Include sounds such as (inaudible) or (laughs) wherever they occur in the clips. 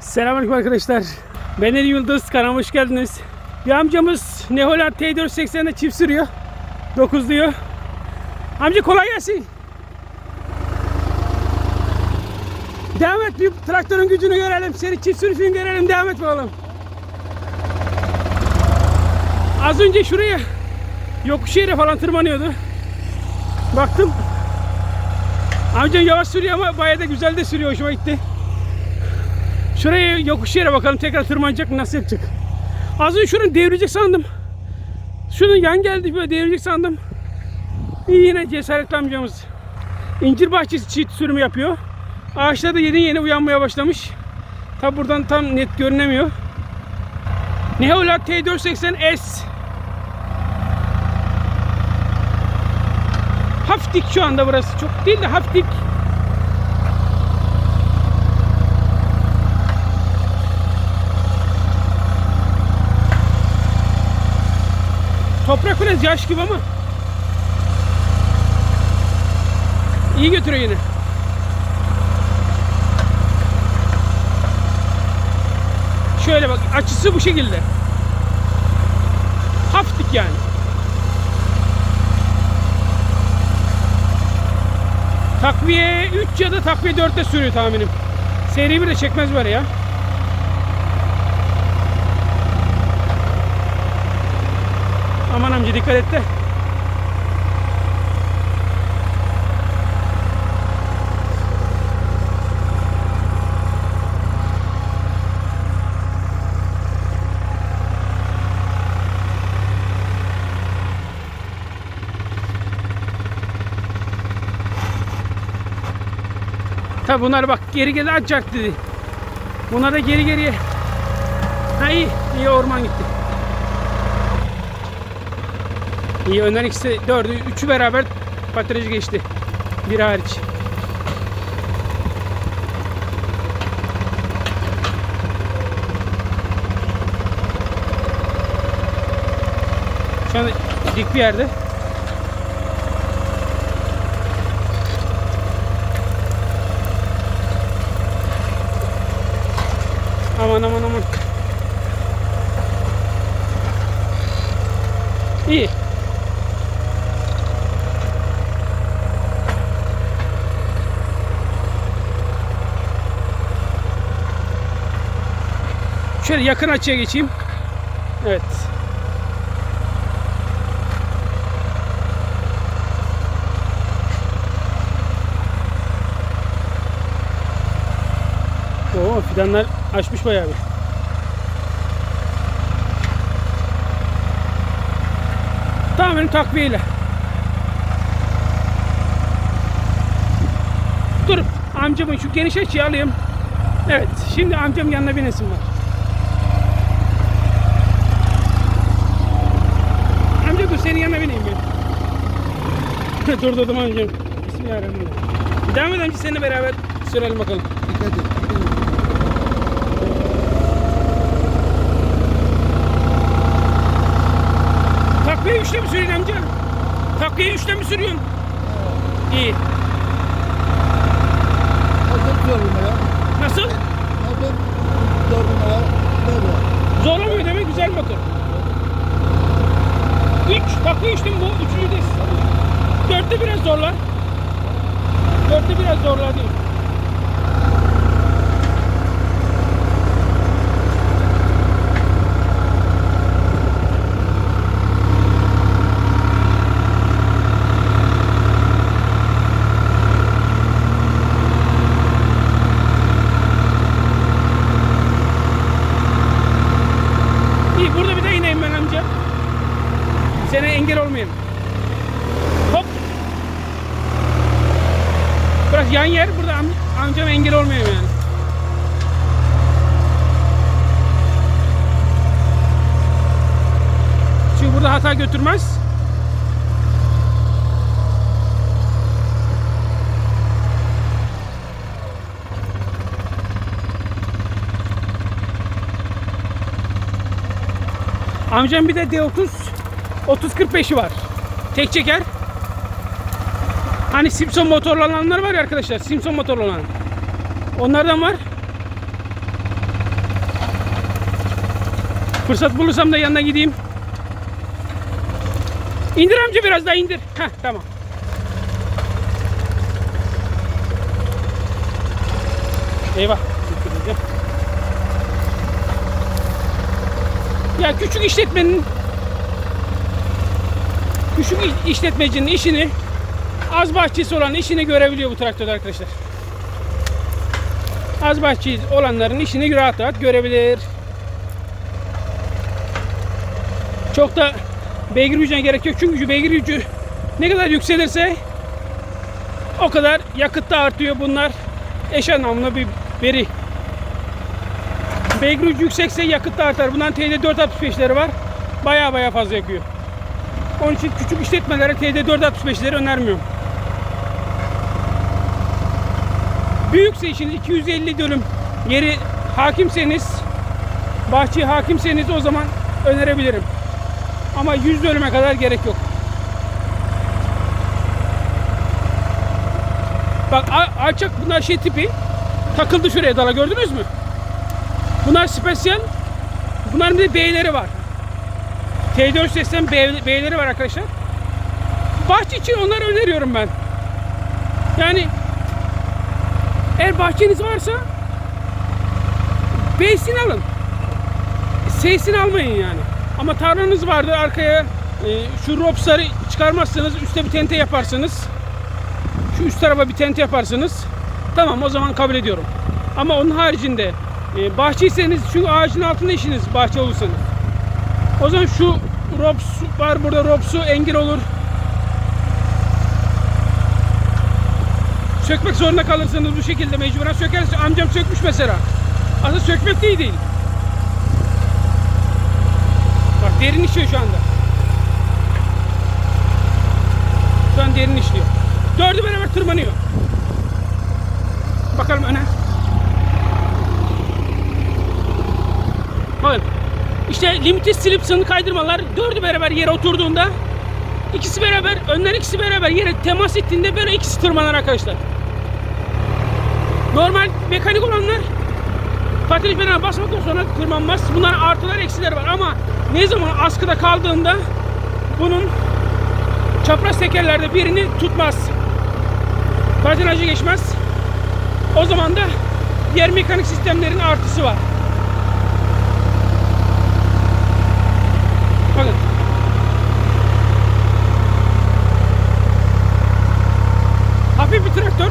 Selamünaleyküm arkadaşlar. Ben Ali Yıldız. Kanalıma hoş geldiniz. Bir amcamız Neholand T480'de çift sürüyor. 9 diyor. Amca kolay gelsin. Devam et bir traktörün gücünü görelim. Seni çift sürüşünü görelim. Devam et bakalım. Az önce şuraya yokuş yere falan tırmanıyordu. Baktım. Amcam yavaş sürüyor ama bayağı da güzel de sürüyor. Hoşuma gitti. Şuraya yokuş yere bakalım tekrar tırmanacak nasıl yapacak. Az önce şunu devirecek sandım. Şunun yan geldi böyle devirecek sandım. İyi yine cesaretli amcamız. İncir bahçesi çift sürümü yapıyor. Ağaçlar da yeni yeni uyanmaya başlamış. Tabi buradan tam net görünemiyor. Neolat T480S Hafif dik şu anda burası. Çok değil de hafif Toprak biraz yaş gibi ama iyi götürüyor yine. Şöyle bak açısı bu şekilde. Hafif yani. Takviye 3 ya da takviye 4'te sürüyor tahminim. Seri bir de çekmez böyle ya. Aman amca dikkat et de. Tabi bunlar bak geri geri açacak dedi. Bunlar da geri geriye. Ha iyi, iyi orman gitti. İyi önden ikisi dördü, üçü beraber patrajı geçti. Bir hariç. Şu an dik bir yerde. Aman aman aman. İyi. Şöyle yakın açıya geçeyim. Evet. Oo fidanlar açmış bayağı bir. Tamamen takviyeyle. Dur amcamın şu geniş açıyı alayım. Evet şimdi amcam yanına binesin var. Amca (laughs) dur senin yanına bineyim ben. dur durdum amcam. Bismillahirrahmanirrahim. Devam edelim ki seninle beraber sürelim bakalım. Dikkat et. Takviye üçte mi sürüyorsun amca? Takviye üçte mi sürüyorsun? İyi. Motor zor numara. Nasıl? Numara. Böyle. Zorlamıyor demek güzel motor. Üç. Takviye üçte mi bu? Üçüncüdeyiz. Dörtte biraz zorlar. Dörtte biraz zorlar değil. İyi burada bir de ineyim ben amca. Sana engel olmayayım. Hop. Biraz yan yer burada am amcama engel olmayayım yani. Hata götürmez. Amcam bir de D30 3045'i var. Tek çeker. Hani Simpson motorlu olanlar var ya arkadaşlar. Simpson motorlu olan. Onlardan var. Fırsat bulursam da yanına gideyim. İndir amca biraz daha indir. Heh tamam. Eyvah. Ya küçük işletmenin küçük iş- işletmecinin işini az bahçesi olan işini görebiliyor bu traktör arkadaşlar. Az bahçesi olanların işini rahat rahat görebilir. Çok da beygir gücüne gerek yok çünkü beygir gücü ne kadar yükselirse o kadar yakıt da artıyor bunlar. Eş anlamlı bir veri. Beygir gücü yüksekse yakıt da artar. Bundan TD 465'leri var. Baya baya fazla yakıyor. Onun için küçük işletmelere TD 465'leri önermiyorum. Büyükse işiniz 250 dönüm yeri hakimseniz, bahçeye hakimseniz o zaman önerebilirim. Ama 100 dönüme kadar gerek yok. Bak alçak bunlar şey tipi takıldı şuraya dala gördünüz mü? Bunlar spesyal. Bunların bir de B'leri var. T4 sistem B- B'leri var arkadaşlar. Bahçe için onları öneriyorum ben. Yani eğer bahçeniz varsa B'sini alın. S'sini almayın yani. Ama tarlanız vardır arkaya e, şu ropsları çıkarmazsanız üstte bir tente yaparsınız. Şu üst tarafa bir tente yaparsınız. Tamam o zaman kabul ediyorum. Ama onun haricinde e, bahçeyseniz şu ağacın altında işiniz bahçe olursanız. O zaman şu rops var burada ropsu engel olur. Sökmek zorunda kalırsınız bu şekilde mecburen sökersiniz. Amcam sökmüş mesela. Aslında sökmek değil değil. Bak derin işliyor şu anda. Şu an derin işliyor. Dördü beraber tırmanıyor. Bakalım öne. Bakın. İşte limited slip sınır kaydırmalar dördü beraber yere oturduğunda ikisi beraber, önden ikisi beraber yere temas ettiğinde böyle ikisi tırmanar arkadaşlar. Normal mekanik olanlar patinaj pedalına basmaktan sonra tırmanmaz. Bunların artılar eksileri var ama ne zaman askıda kaldığında bunun çapraz tekerlerde birini tutmaz. Patinaja geçmez. O zaman da diğer mekanik sistemlerin artısı var. Bakın. Hafif bir traktör.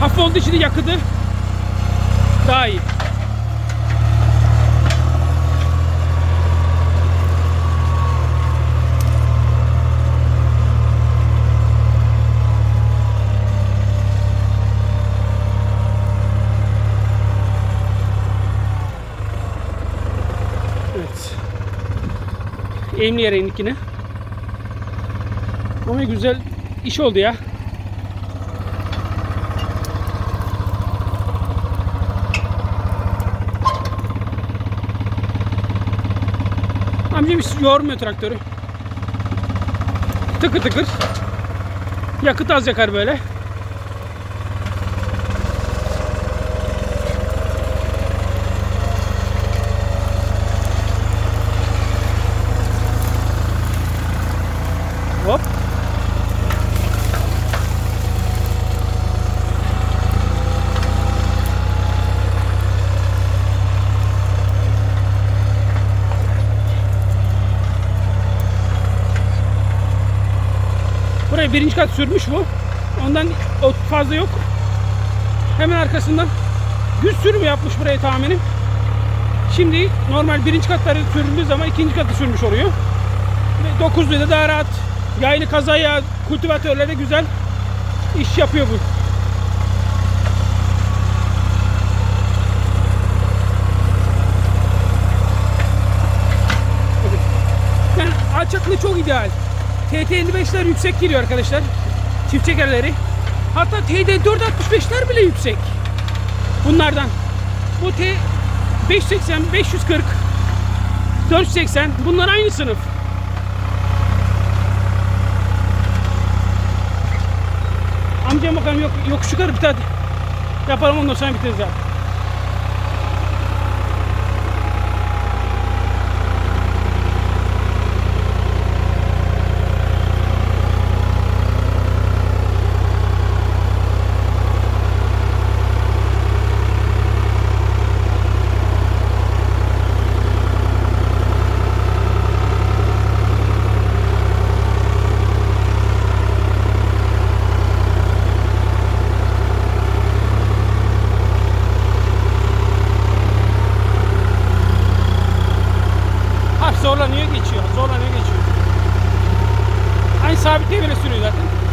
Hafif olduğu için yakıtı daha iyi. Eğimli yere indik. Ama güzel iş oldu ya. Amca bir yormuyor traktörü. Tıkır tıkır. Yakıt az yakar böyle. Buraya birinci kat sürmüş bu. Ondan o fazla yok. Hemen arkasından düz sürüm yapmış buraya tahminim. Şimdi normal birinci katları sürüldüğü zaman ikinci katı sürmüş oluyor. Ve 9'lu da daha rahat. Yaylı kazaya, kultivatörlere güzel iş yapıyor bu. Yani alçaklığı çok ideal. TT55'ler yüksek geliyor arkadaşlar. Çift çekerleri. Hatta TD465'ler bile yüksek. Bunlardan. Bu T 580, 540, 480 bunlar aynı sınıf. Amcam bakalım yok, yok şu kadar bir tane yapalım ondan sonra bitiririz abi. Zorla ne geçiyor? Aynı sabit devire sürüyor zaten.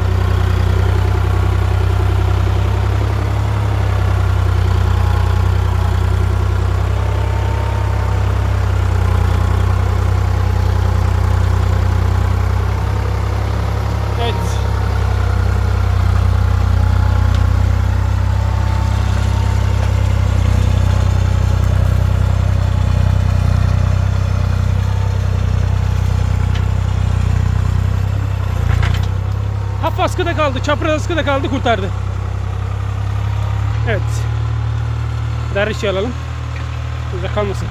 Kaldı. Çapraz askıda kaldı kurtardı. Evet. Darışı alalım. Burada kalmasın.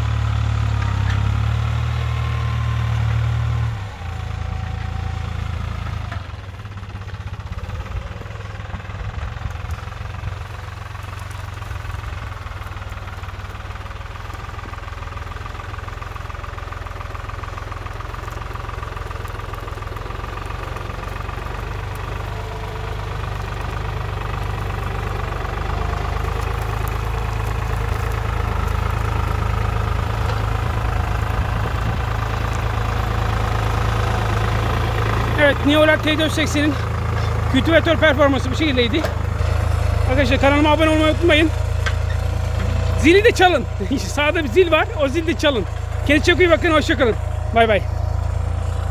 Evet Neolat T480'in kültivatör performansı bu şekildeydi. Arkadaşlar kanalıma abone olmayı unutmayın. Zili de çalın. (laughs) Sağda bir zil var. O zili de çalın. Kendinize çok iyi bakın. Hoşçakalın. Bay bay.